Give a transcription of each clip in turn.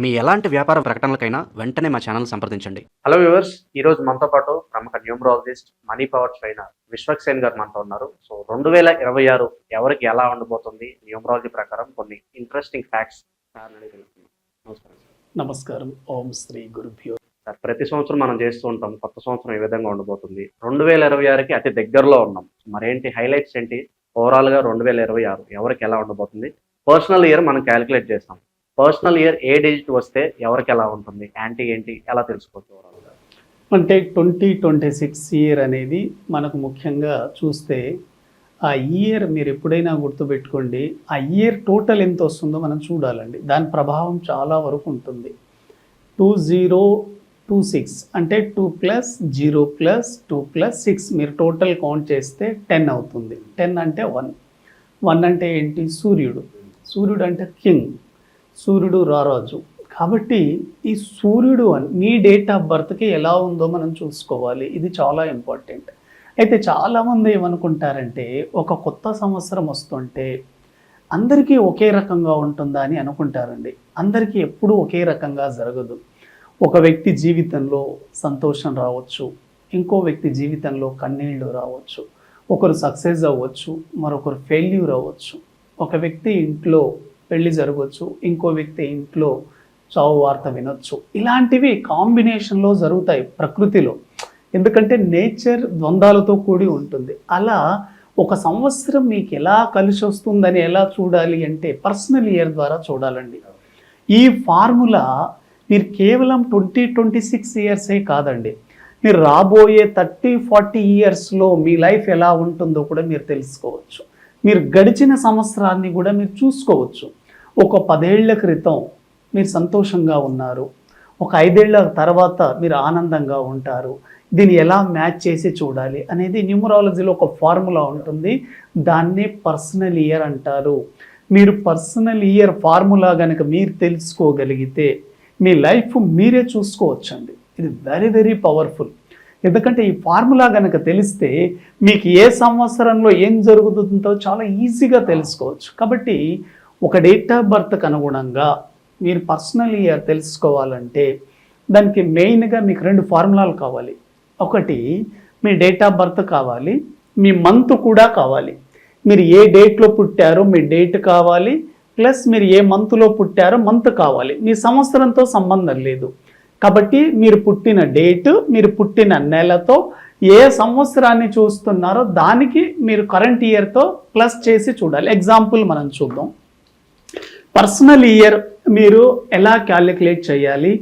మీ ఎలాంటి వ్యాపార ప్రకటనలకైనా వెంటనే మా ఛానల్ సంప్రదించండి. హలో వ్యూవర్స్ ఈ రోజు మనతో పాటు ప్రముఖ numerologist money power trainer Vishwaksen garu మనతో ఉన్నారు. సో రెండు వేల ఇరవై ఆరు ఎవరికి ఎలా ఉండబోతుంది న్యూమరాలజీ ప్రకారం కొన్ని ఇంట్రెస్టింగ్ ఫ్యాక్ట్స్ నమస్కారం నమస్కారం. ఓం శ్రీ గురుభ్యో. సార్ ప్రతి సంవత్సరం మనం చేస్తూ ఉంటాం. కొత్త సంవత్సరం ఏ విధంగా ఉండబోతుంది. రెండు వేల ఇరవై ఆరుకి అతి దగ్గరలో ఉన్నాం. మరేంటి హైలైట్స్ ఏంటి? ఓవరాల్గా రెండు వేల ఇరవై ఆరు ఎవరికి ఎలా ఉండబోతుంది? పర్సనల్ ఇయర్ మనం క్యాలిక్యులేట్ చేస్తాం. పర్సనల్ ఇయర్ ఏ డిజిట్ వస్తే ఎవరికి ఎలా ఉంటుంది? యాంటీ ఏంటి ఎలా తెలుసుకోవచ్చు అంటే ట్వంటీ ట్వంటీ సిక్స్ ఇయర్ అనేది మనకు ముఖ్యంగా చూస్తే ఆ ఇయర్ మీరు ఎప్పుడైనా గుర్తుపెట్టుకోండి ఆ ఇయర్ టోటల్ ఎంత వస్తుందో మనం చూడాలండి. దాని ప్రభావం చాలా వరకు ఉంటుంది. టూ జీరో టూ సిక్స్ అంటే two plus zero plus two plus six మీరు టోటల్ కౌంట్ చేస్తే టెన్ అవుతుంది. టెన్ అంటే వన్. వన్ అంటే ఏంటి? సూర్యుడు. సూర్యుడు అంటే కింగ్. సూర్యుడు రారాజు. కాబట్టి ఈ సూర్యుడు అని మీ డేట్ ఆఫ్ బర్త్కి ఎలా ఉందో మనం చూసుకోవాలి. ఇది చాలా ఇంపార్టెంట్. అయితే చాలామంది ఏమనుకుంటారంటే ఒక కొత్త సంవత్సరం వస్తుంటే అందరికీ ఒకే రకంగా ఉంటుందా అని అనుకుంటారండి. అందరికీ ఎప్పుడూ ఒకే రకంగా జరగదు. ఒక వ్యక్తి జీవితంలో సంతోషం రావచ్చు. ఇంకో వ్యక్తి జీవితంలో కన్నీళ్ళు రావచ్చు. ఒకరు సక్సెస్ అవ్వచ్చు. మరొకరు ఫెయిల్యూర్ అవ్వచ్చు. ఒక వ్యక్తి ఇంట్లో పెళ్ళి జరగవచ్చు ఇంకో వ్యక్తి ఇంట్లో చావు వార్త వినొచ్చు. ఇలాంటివి కాంబినేషన్లో జరుగుతాయి ప్రకృతిలో. ఎందుకంటే నేచర్ ద్వంద్వాలతో కూడి ఉంటుంది. అలా ఒక సంవత్సరం మీకు ఎలా కలిసి వస్తుందని ఎలా చూడాలి అంటే పర్సనల్ ఇయర్ ద్వారా చూడాలండి. ఈ ఫార్ములా మీరు కేవలం ట్వంటీ ట్వంటీ సిక్స్ ఇయర్సే కాదండి. మీరు రాబోయే థర్టీ ఫార్టీ ఇయర్స్లో మీ లైఫ్ ఎలా ఉంటుందో కూడా మీరు తెలుసుకోవచ్చు. మీరు గడిచిన సంవత్సరాన్ని కూడా మీరు చూసుకోవచ్చు. ఒక పదేళ్ళ క్రితం మీరు సంతోషంగా ఉన్నారు. ఒక ఐదేళ్ళ తర్వాత మీరు ఆనందంగా ఉంటారు. దీన్ని ఎలా మ్యాచ్ చేసి చూడాలి అనేది న్యూమరాలజీలో ఒక ఫార్ములా ఉంటుంది. దాన్నే పర్సనల్ ఇయర్ అంటారు. మీరు పర్సనల్ ఇయర్ ఫార్ములా కనుక మీరు తెలుసుకోగలిగితే మీ లైఫ్ మీరే చూసుకోవచ్చండి. ఇది వెరీ వెరీ పవర్ఫుల్. ఎందుకంటే ఈ ఫార్ములా కనుక తెలిస్తే మీకు ఏ సంవత్సరంలో ఏం జరుగుతుందో చాలా ఈజీగా తెలుసుకోవచ్చు. కాబట్టి ఒక డేట్ ఆఫ్ బర్త్కి అనుగుణంగా మీరు పర్సనల్ ఇయర్ తెలుసుకోవాలంటే దానికి మెయిన్గా మీకు రెండు ఫార్ములాలు కావాలి. ఒకటి మీ డేట్ ఆఫ్ బర్త్ కావాలి మీ మంత్ కూడా కావాలి. మీరు ఏ డేట్లో పుట్టారో మీ డేట్ కావాలి ప్లస్ మీరు ఏ మంత్లో పుట్టారో మంత్ కావాలి. మీ సంవత్సరంతో సంబంధం లేదు. కాబట్టి మీరు పుట్టిన డేట్ మీరు పుట్టిన నెలతో ఏ సంవత్సరాన్ని చూస్తున్నారో దానికి మీరు కరెంట్ ఇయర్తో ప్లస్ చేసి చూడాలి. ఎగ్జాంపుల్ మనం చూద్దాం. పర్సనల్ ఇయర్ మీరు ఎలా క్యాలిక్యులేట్ చేయాలి?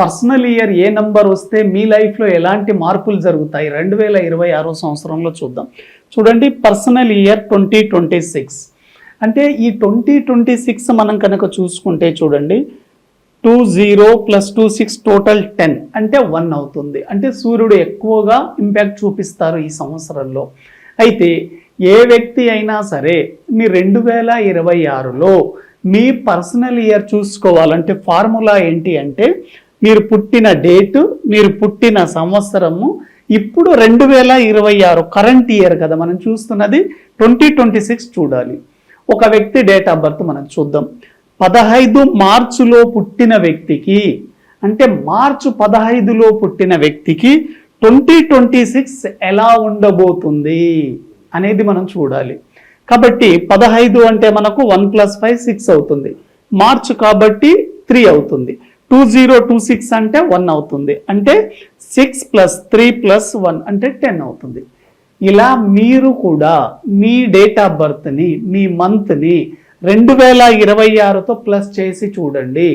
పర్సనల్ ఇయర్ ఏ నంబర్ వస్తే మీ లైఫ్లో ఎలాంటి మార్పులు జరుగుతాయి? రెండు వేల ఇరవై ఆరో సంవత్సరంలో చూద్దాం. చూడండి personal year twenty twenty six. అంటే ఈ ట్వంటీ ట్వంటీ సిక్స్ మనం కనుక చూసుకుంటే చూడండి two zero plus two six total ten. అంటే వన్ అవుతుంది. అంటే సూర్యుడు ఎక్కువగా ఇంపాక్ట్ చూపిస్తారు ఈ సంవత్సరంలో. అయితే ఏ వ్యక్తి అయినా సరే మీ రెండు వేల ఇరవై ఆరులో మీ పర్సనల్ ఇయర్ చూసుకోవాలంటే ఫార్ములా ఏంటి అంటే మీరు పుట్టిన డేటు మీరు పుట్టిన సంవత్సరము ఇప్పుడు రెండు వేల ఇరవై ఆరు కరెంట్ ఇయర్ కదా మనం చూస్తున్నది ట్వంటీ ట్వంటీ సిక్స్ చూడాలి. ఒక వ్యక్తి డేట్ ఆఫ్ బర్త్ మనం చూద్దాం. పదహైదు మార్చులో పుట్టిన వ్యక్తికి అంటే మార్చు పదహైదులో పుట్టిన వ్యక్తికి ట్వంటీ ట్వంటీ సిక్స్ ఎలా ఉండబోతుంది అనేది మనం చూడాలి. కాబట్టి పదహైదు అంటే మనకు వన్ ప్లస్ ఫైవ్ సిక్స్ అవుతుంది. మార్చ్ కాబట్టి త్రీ అవుతుంది. టూ జీరో టూ సిక్స్ అంటే వన్ అవుతుంది. అంటే six plus three plus one అంటే టెన్ అవుతుంది. ఇలా మీరు కూడా మీ డేట్ ఆఫ్ బర్త్ని మీ మంత్ని రెండు వేల ఇరవై ఆరుతో ప్లస్ చేసి చూడండి.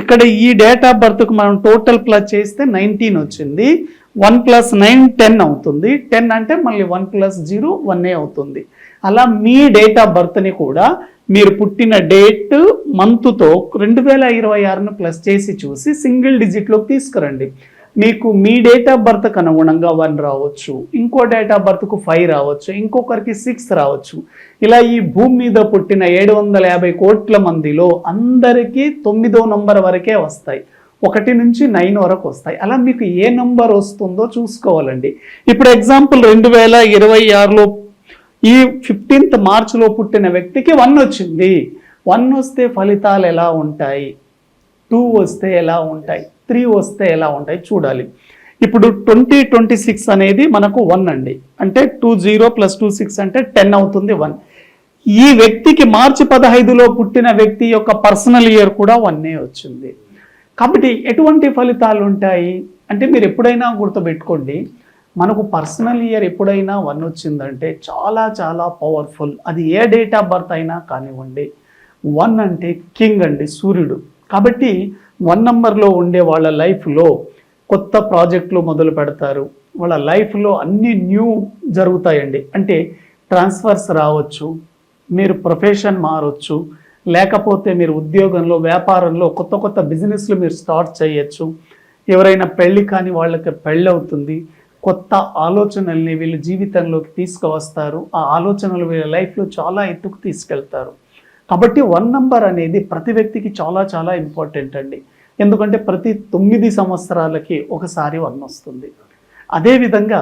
ఇక్కడ ఈ డేట్ ఆఫ్ బర్త్కు మనం టోటల్ ప్లస్ చేస్తే నైన్టీన్ వచ్చింది. వన్ ప్లస్ నైన్ టెన్ అవుతుంది. టెన్ అంటే మళ్ళీ వన్ ప్లస్ జీరో వన్ అవుతుంది. అలా మీ డేట్ ఆఫ్ బర్త్ని కూడా మీరు పుట్టిన డేట్ మంత్తో రెండు వేల ఇరవై ఆరును ప్లస్ చేసి చూసి సింగిల్ డిజిట్లోకి తీసుకురండి. మీకు మీ డేట్ ఆఫ్ బర్త్కి అనుగుణంగా వన్ రావచ్చు. ఇంకో డేట్ ఆఫ్ బర్త్కు ఫైవ్ రావచ్చు. ఇంకొకరికి సిక్స్ రావచ్చు. ఇలా ఈ భూమి మీద పుట్టిన ఏడు వందల యాభై కోట్ల మందిలో అందరికీ తొమ్మిదో నంబర్ వరకే వస్తాయి. ఒకటి నుంచి నైన్ వరకు వస్తాయి. అలా మీకు ఏ నంబర్ వస్తుందో చూసుకోవాలండి. ఇప్పుడు ఎగ్జాంపుల్ రెండు వేల ఇరవై ఆరులో ఈ ఫిఫ్టీన్త్ మార్చ్లో పుట్టిన వ్యక్తికి వన్ వచ్చింది. వన్ వస్తే ఫలితాలు ఎలా ఉంటాయి? టూ వస్తే ఎలా ఉంటాయి? త్రీ వస్తే ఎలా ఉంటాయి? చూడాలి. ఇప్పుడు ట్వంటీ ట్వంటీ సిక్స్ అనేది మనకు వన్ అండి. అంటే two zero plus two six అంటే టెన్ అవుతుంది వన్ ఈ వ్యక్తికి మార్చి పదహైదులో పుట్టిన వ్యక్తి యొక్క పర్సనల్ ఇయర్ కూడా వన్నే వచ్చింది. కాబట్టి ఎటువంటి ఫలితాలు ఉంటాయి? అంటే మీరు ఎప్పుడైనా గుర్తుపెట్టుకోండి మనకు పర్సనల్ ఇయర్ ఎప్పుడైనా వన్ వచ్చిందంటే చాలా చాలా పవర్ఫుల్. అది ఏ డేట్ ఆఫ్ బర్త్ అయినా కానివ్వండి వన్ అంటే కింగ్ అండి సూర్యుడు. కాబట్టి వన్ నంబర్లో ఉండే వాళ్ళ లైఫ్లో కొత్త ప్రాజెక్టులు మొదలు పెడతారు. వాళ్ళ లైఫ్లో అన్ని న్యూ జరుగుతాయండి. అంటే ట్రాన్స్ఫర్స్ రావచ్చు మీరు ప్రొఫెషన్ మారొచ్చు లేకపోతే మీరు ఉద్యోగంలో వ్యాపారంలో కొత్త కొత్త బిజినెస్లు మీరు స్టార్ట్ చేయొచ్చు. ఎవరైనా పెళ్ళి కాని వాళ్ళకి పెళ్ళి అవుతుంది. కొత్త ఆలోచనల్ని వీళ్ళు జీవితంలోకి తీసుకువస్తారు. ఆ ఆలోచనలు వీళ్ళ లైఫ్లో చాలా ఎత్తుకు తీసుకెళ్తారు. కాబట్టి వన్ నంబర్ అనేది ప్రతి వ్యక్తికి చాలా చాలా ఇంపార్టెంట్ అండి. ఎందుకంటే ప్రతి తొమ్మిది సంవత్సరాలకి ఒకసారి వన్ వస్తుంది. అదేవిధంగా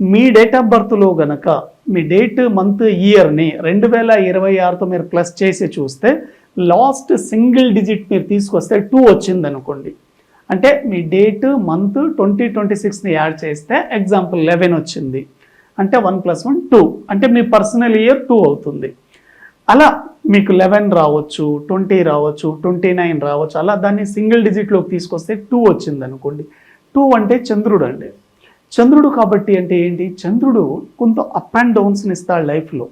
మీ డేట్ ఆఫ్ బర్త్లో గనక మీ డేట్ మంత్ ఇయర్ని రెండు వేల ఇరవై ఆరుతో మీరు ప్లస్ చేసి చూస్తే లాస్ట్ సింగిల్ డిజిట్ మీరు తీసుకొస్తే టూ వచ్చింది అనుకోండి అంటే మీ డేట్ మంత్ ట్వంటీ ట్వంటీ సిక్స్ని యాడ్ చేస్తే ఎగ్జాంపుల్ లెవెన్ వచ్చింది. అంటే వన్ ప్లస్ వన్ టూ అంటే మీ పర్సనల్ ఇయర్ టూ అవుతుంది. అలా మీకు లెవెన్ రావచ్చు ట్వంటీ రావచ్చు ట్వంటీ నైన్ రావచ్చు. అలా దాన్ని సింగిల్ డిజిట్లోకి తీసుకొస్తే టూ వచ్చింది అనుకోండి టూ అంటే చంద్రుడు అండి. చంద్రుడు కాబట్టి అంటే ఏంటి? చంద్రుడు కొంత అప్ అండ్ డౌన్స్ని ఇస్తాడు లైఫ్లో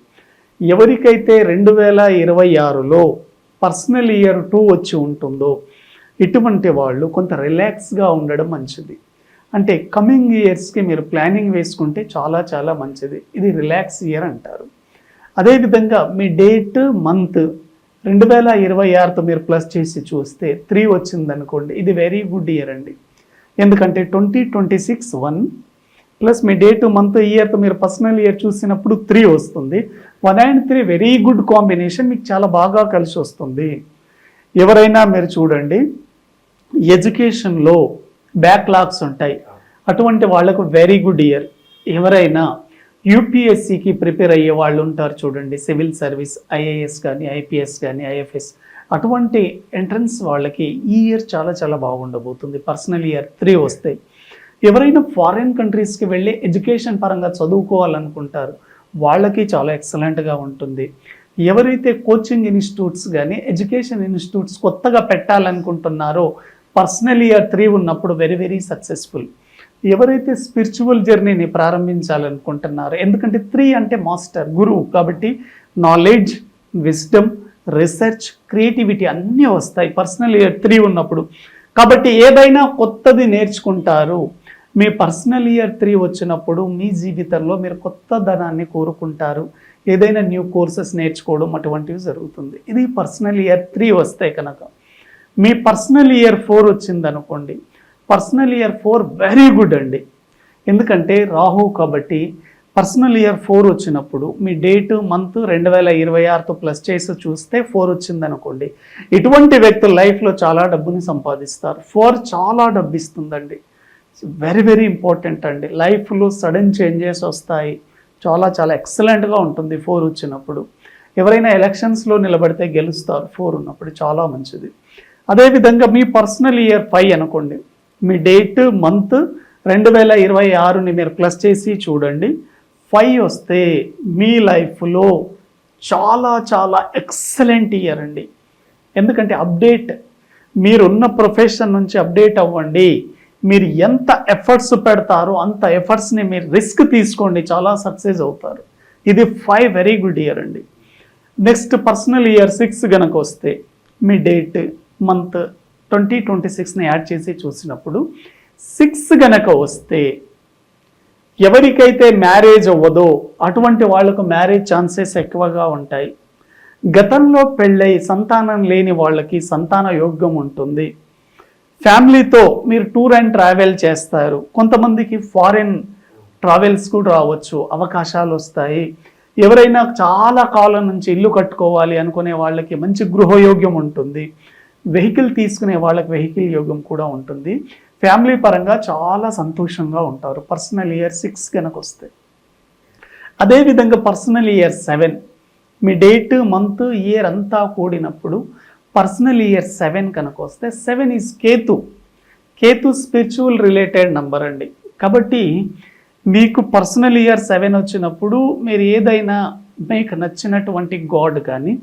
ఎవరికైతే రెండు వేల ఇరవై ఆరులో పర్సనల్ ఇయర్ టూ వచ్చి ఉంటుందో ఇటువంటి వాళ్ళు కొంత రిలాక్స్గా ఉండడం మంచిది. అంటే కమింగ్ ఇయర్స్కి మీరు ప్లానింగ్ వేసుకుంటే చాలా చాలా మంచిది. ఇది రిలాక్స్ ఇయర్ అంటారు. అదేవిధంగా మీ డేట్ మంత్ రెండు వేల ఇరవై ఆరుతో మీరు ప్లస్ చేసి చూస్తే త్రీ వచ్చిందనుకోండి ఇది వెరీ గుడ్ ఇయర్ అండి. ఎందుకంటే twenty twenty six one plus me day to month ఇయర్తో మీరు పర్సనల్ ఇయర్ చూసినప్పుడు త్రీ వస్తుంది. One and three very good combination మీకు చాలా బాగా కలిసి వస్తుంది. ఎవరైనా మీరు చూడండి ఎడ్యుకేషన్లో బ్యాక్లాగ్స్ ఉంటాయి. అటువంటి వాళ్ళకు వెరీ గుడ్ ఇయర్. ఎవరైనా యూపీఎస్సికి ప్రిపేర్ అయ్యే వాళ్ళు ఉంటారు చూడండి సివిల్ సర్వీస్ ఐఏఎస్ కానీ ఐపీఎస్ కానీ ఐఎఫ్ఎస్. అటువంటి ఎంట్రన్స్ వాళ్ళకి ఈ ఇయర్ చాలా చాలా బాగుండబోతుంది. పర్సనల్ ఇయర్ త్రీ వస్తాయి. ఎవరైనా ఫారిన్ కంట్రీస్కి వెళ్ళి ఎడ్యుకేషన్ పరంగా చదువుకోవాలనుకుంటారు వాళ్ళకి చాలా ఎక్సలెంట్గా ఉంటుంది. ఎవరైతే కోచింగ్ ఇన్స్టిట్యూట్స్ కానీ ఎడ్యుకేషన్ ఇన్స్టిట్యూట్స్ కొత్తగా పెట్టాలనుకుంటున్నారో పర్సనల్ ఇయర్ త్రీ ఉన్నప్పుడు వెరీ వెరీ సక్సెస్ఫుల్. ఎవరైతే స్పిరిచువల్ జర్నీని ప్రారంభించాలనుకుంటున్నారో ఎందుకంటే త్రీ అంటే మాస్టర్ గురువు కాబట్టి నాలెడ్జ్ విజ్డమ్ రీసెర్చ్ క్రియేటివిటీ అన్నీ వస్తాయి పర్సనల్ ఇయర్ త్రీ ఉన్నప్పుడు. కాబట్టి ఏదైనా కొత్తది నేర్చుకుంటారు మీ పర్సనల్ ఇయర్ త్రీ వచ్చినప్పుడు మీ జీవితంలో మీరు కొత్త ధనాన్ని కోరుకుంటారు. ఏదైనా న్యూ కోర్సెస్ నేర్చుకోవడం అటువంటివి జరుగుతుంది. ఇది పర్సనల్ ఇయర్ త్రీ వస్తే కనుక. మీ పర్సనల్ ఇయర్ ఫోర్ వచ్చింది అనుకోండి personal year four very good అండి. ఎందుకంటే రాహు కాబట్టి పర్సనల్ ఇయర్ ఫోర్ వచ్చినప్పుడు మీ డేట్ మంత్ రెండు వేల ఇరవై ఆరుతో ప్లస్ చేసి చూస్తే ఫోర్ వచ్చింది అనుకోండి ఇటువంటి వ్యక్తులు లైఫ్లో చాలా డబ్బుని సంపాదిస్తారు. ఫోర్ చాలా డబ్బు ఇస్తుందండి వెరీ వెరీ ఇంపార్టెంట్ అండి. లైఫ్లో సడన్ చేంజెస్ వస్తాయి. చాలా చాలా ఎక్సలెంట్గా ఉంటుంది ఫోర్ వచ్చినప్పుడు. ఎవరైనా ఎలక్షన్స్లో నిలబడితే గెలుస్తారు ఫోర్ ఉన్నప్పుడు. చాలా మంచిది. అదేవిధంగా మీ పర్సనల్ ఇయర్ ఫైవ్ అనుకోండి. మీ డేట్ మంత్ రెండు వేల ఇరవై ఆరుని మీరు ప్లస్ చేసి చూడండి. ఫైవ్ వస్తే మీ లైఫ్లో చాలా చాలా ఎక్సలెంట్ ఇయర్ అండి. ఎందుకంటే అప్డేట్ మీరున్న ప్రొఫెషన్ నుంచి అప్డేట్ అవ్వండి. మీరు ఎంత ఎఫర్ట్స్ పెడతారో అంత ఎఫర్ట్స్ని మీరు రిస్క్ తీసుకోండి చాలా సక్సెస్ అవుతారు. ఇది ఫైవ్ వెరీ గుడ్ ఇయర్ అండి. నెక్స్ట్ పర్సనల్ ఇయర్ సిక్స్ కనుక వస్తే మీ డేట్ మంత్ ట్వంటీ ట్వంటీ సిక్స్ని యాడ్ చేసి చూసినప్పుడు సిక్స్ గనక వస్తే ఎవరికైతే మ్యారేజ్ అవ్వదో అటువంటి వాళ్ళకు మ్యారేజ్ ఛాన్సెస్ ఎక్కువగా ఉంటాయి. గతంలో పెళ్ళై సంతానం లేని వాళ్ళకి సంతాన యోగ్యం ఉంటుంది. ఫ్యామిలీతో మీరు టూర్ అండ్ ట్రావెల్ చేస్తారు. కొంతమందికి ఫారిన్ ట్రావెల్స్ కూడా రావచ్చు అవకాశాలు వస్తాయి. ఎవరైనా చాలా కాలం నుంచి ఇల్లు కట్టుకోవాలి అనుకునే వాళ్ళకి మంచి గృహయోగ్యం ఉంటుంది. వెహికల్ తీసుకునే వాళ్ళకి వెహికల్ యోగం కూడా ఉంటుంది. ఫ్యామిలీ పరంగా చాలా సంతోషంగా ఉంటారు. పర్సనల్ ఇయర్ సిక్స్ కనుక వస్తే. అదేవిధంగా పర్సనల్ ఇయర్ సెవెన్. మీ డేట్ మంత్ ఇయర్ అంతా కూడినప్పుడు పర్సనల్ ఇయర్ సెవెన్ కనుక వస్తే seven is Ketu. Ketu spiritual related number అండి. కాబట్టి మీకు పర్సనల్ ఇయర్ సెవెన్ వచ్చినప్పుడు మీరు ఏదైనా మీకు నచ్చినటువంటి గాడ్ కానీ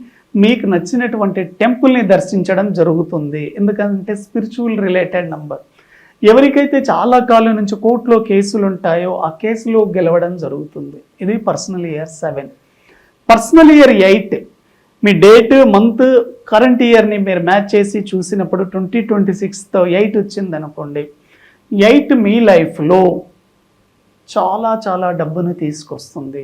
మీకు నచ్చినటువంటి టెంపుల్ని దర్శించడం జరుగుతుంది. ఎందుకంటే స్పిరిచువల్ రిలేటెడ్ నంబర్. ఎవరికైతే చాలా కాలం నుంచి కోర్టులో కేసులు ఉంటాయో ఆ కేసులో గెలవడం జరుగుతుంది. ఇది personal year seven. Personal year eight. మీ డేట్ మంత్ కరెంట్ ఇయర్ని మీరు మ్యాచ్ చేసి చూసినప్పుడు ట్వంటీ ట్వంటీ సిక్స్తో ఎయిట్ వచ్చింది అనుకోండి ఎయిట్ మీ లైఫ్లో చాలా చాలా డబ్బును తీసుకొస్తుంది.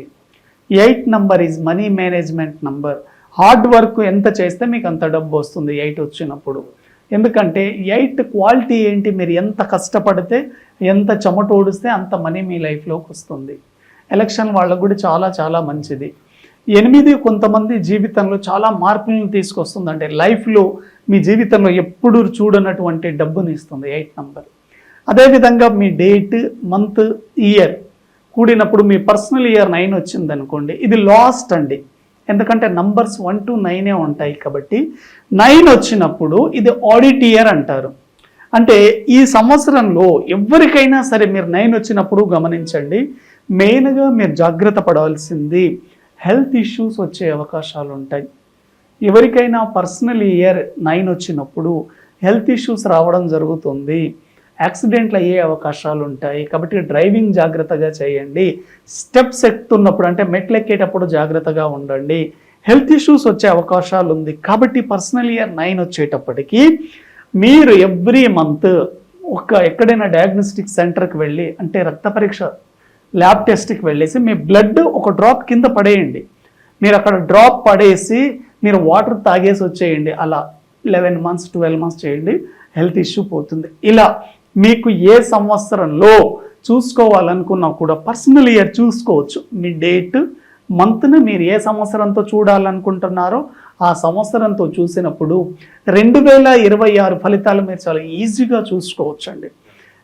Eight number is money management number. Hard work ఎంత చేస్తే మీకు అంత డబ్బు వస్తుంది ఎయిట్ వచ్చినప్పుడు. ఎందుకంటే ఎయిట్ క్వాలిటీ ఏంటి? మీరు ఎంత కష్టపడితే ఎంత చెమటోడిస్తే అంత మనీ మీ లైఫ్లోకి వస్తుంది. ఎలక్షన్ వాళ్ళకు కూడా చాలా చాలా మంచిది. ఎనిమిది కొంతమంది జీవితంలో చాలా మార్పులను తీసుకొస్తుంది అంటే లైఫ్లో మీ జీవితంలో ఎప్పుడు చూడనటువంటి డబ్బుని ఇస్తుంది ఎయిట్ నంబర్. అదేవిధంగా మీ డేట్ మంత్ ఇయర్ కూడినప్పుడు మీ పర్సనల్ ఇయర్ నైన్ వచ్చింది అనుకోండి ఇది లాస్ట్ అండి. ఎందుకంటే నంబర్స్ వన్ టు నైనే ఉంటాయి కాబట్టి నైన్ వచ్చినప్పుడు ఇది ఆడిట్ ఇయర్ అంటారు. అంటే ఈ సంవత్సరంలో ఎవరికైనా సరే మీరు నైన్ వచ్చినప్పుడు గమనించండి మెయిన్గా మీరు జాగ్రత్త పడవలసింది హెల్త్ ఇష్యూస్ వచ్చే అవకాశాలు ఉంటాయి ఎవరికైనా పర్సనల్ ఇయర్ నైన్ వచ్చినప్పుడు హెల్త్ ఇష్యూస్ రావడం జరుగుతుంది. యాక్సిడెంట్లు అయ్యే అవకాశాలు ఉంటాయి కాబట్టి డ్రైవింగ్ జాగ్రత్తగా చేయండి. స్టెప్స్ ఎక్కుతున్నప్పుడు అంటే మెట్లు ఎక్కేటప్పుడు జాగ్రత్తగా ఉండండి. హెల్త్ ఇష్యూస్ వచ్చే అవకాశాలు ఉంది కాబట్టి పర్సనల్ ఇయర్ నైన్ వచ్చేటప్పటికి మీరు ఎవ్రీ మంత్ ఒక ఎక్కడైనా డయాగ్నోస్టిక్ సెంటర్కి వెళ్ళి అంటే రక్త పరీక్ష ల్యాబ్ టెస్ట్కి వెళ్ళేసి మీ బ్లడ్ ఒక డ్రాప్ కింద పడేయండి. మీరు అక్కడ డ్రాప్ పడేసి మీరు వాటర్ తాగేసి వచ్చేయండి. అలా లెవెన్ మంత్స్ ట్వెల్వ్ మంత్స్ చేయండి. హెల్త్ ఇష్యూ పోతుంది. ఇలా మీకు ఏ సంవత్సరంలో చూసుకోవాలనుకున్నా కూడా పర్సనల్ ఇయర్ చూసుకోవచ్చు. మీ డేట్ మంత్ను మీరు ఏ సంవత్సరంతో చూడాలనుకుంటున్నారో ఆ సంవత్సరంతో చూసినప్పుడు రెండు వేల ఇరవై ఆరు ఫలితాలు మీరు చాలా ఈజీగా చూసుకోవచ్చండి.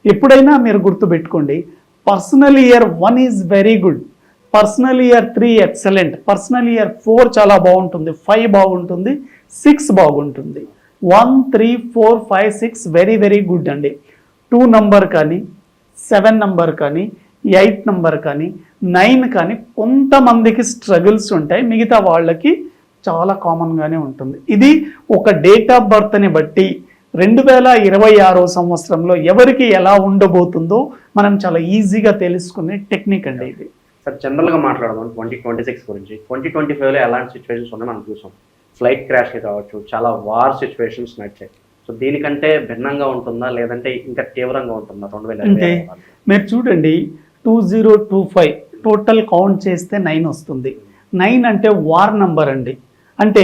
ఎప్పుడైనా మీరు గుర్తుపెట్టుకోండి personal year one is very good personal year three excellent personal year four చాలా బాగుంటుంది. ఫైవ్ బాగుంటుంది. సిక్స్ బాగుంటుంది. One three four five six very very good అండి. టూ నంబర్ కానీ సెవెన్ నంబర్ కానీ ఎయిట్ నంబర్ కానీ నైన్ కానీ కొంతమందికి స్ట్రగుల్స్ ఉంటాయి. మిగతా వాళ్ళకి చాలా కామన్గానే ఉంటుంది. ఇది ఒక డేట్ ఆఫ్ బర్త్ని బట్టి రెండు వేల ఇరవై ఆరో సంవత్సరంలో ఎవరికి ఎలా ఉండబోతుందో మనం చాలా ఈజీగా తెలుసుకునే టెక్నిక్ అండి ఇది. సార్ జనరల్గా మాట్లాడదాం. ట్వంటీ ట్వంటీ సిక్స్ గురించి. ట్వంటీ ట్వంటీ ఫైవ్లో ఎలాంటి సిచ్యువేషన్స్ ఉన్నాయో మనం చూసాం. ఫ్లైట్ క్రాష్ కావచ్చు చాలా వార్ సిచ్యువేషన్స్ నడిచాయి. సో దీనికంటే భిన్నంగా ఉంటుందా లేదంటే ఇంకా తీవ్రంగా ఉంటుందా? రెండు వేల అంటే మీరు చూడండి two zero two five total count చేస్తే నైన్ వస్తుంది. నైన్ అంటే వార్ నంబర్ అండి. అంటే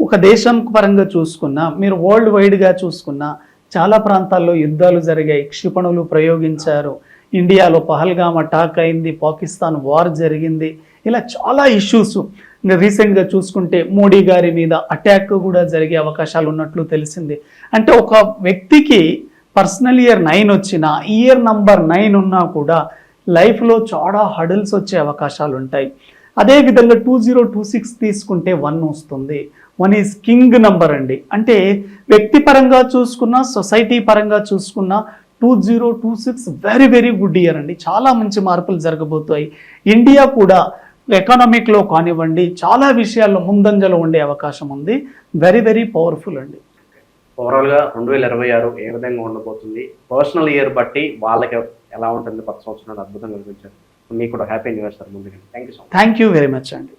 ఒక దేశం పరంగా చూసుకున్నా మీరు వరల్డ్ వైడ్గా చూసుకున్నా చాలా ప్రాంతాల్లో యుద్ధాలు జరిగాయి క్షిపణులు ప్రయోగించారు. ఇండియాలో పహల్గామ్ అటాక్ అయింది పాకిస్తాన్ వార్ జరిగింది. ఇలా చాలా ఇష్యూస్ ఇంకా రీసెంట్గా చూసుకుంటే మోడీ గారి మీద అటాక్ కూడా జరిగే అవకాశాలు ఉన్నట్లు తెలిసింది. అంటే ఒక వ్యక్తికి పర్సనల్ ఇయర్ నైన్ వచ్చిన ఇయర్ నంబర్ నైన్ ఉన్నా కూడా లైఫ్లో చాలా హడల్స్ వచ్చే అవకాశాలు ఉంటాయి. అదేవిధంగా టూ జీరో టూ సిక్స్ తీసుకుంటే వన్ వస్తుంది. వన్ ఈజ్ కింగ్ నంబర్ అండి. అంటే వ్యక్తిపరంగా చూసుకున్నా సొసైటీ పరంగా చూసుకున్నా two zero two six very very good year అండి. చాలా మంచి మార్పులు జరగబోతాయి ఇండియా కూడా ఎకనామిక్లో కానివ్వండి చాలా విషయాల్లో ముందంజలో ఉండే అవకాశం ఉంది. వెరీ వెరీ పవర్ఫుల్ అండి. ఓవరాల్గా రెండు వేల ఇరవై ఆరు ఏ విధంగా ఉండబోతుంది? పర్సనల్ ఇయర్ బట్టి వాళ్ళకి ఎలా ఉంటుంది? కొత్త సంవత్సరాలు అద్భుతంగా కనిపించారు మీకు కూడా హ్యాపీ న్యూ ఇయర్ సార్ ముందుగా. Thank you so much thank you very much అండి.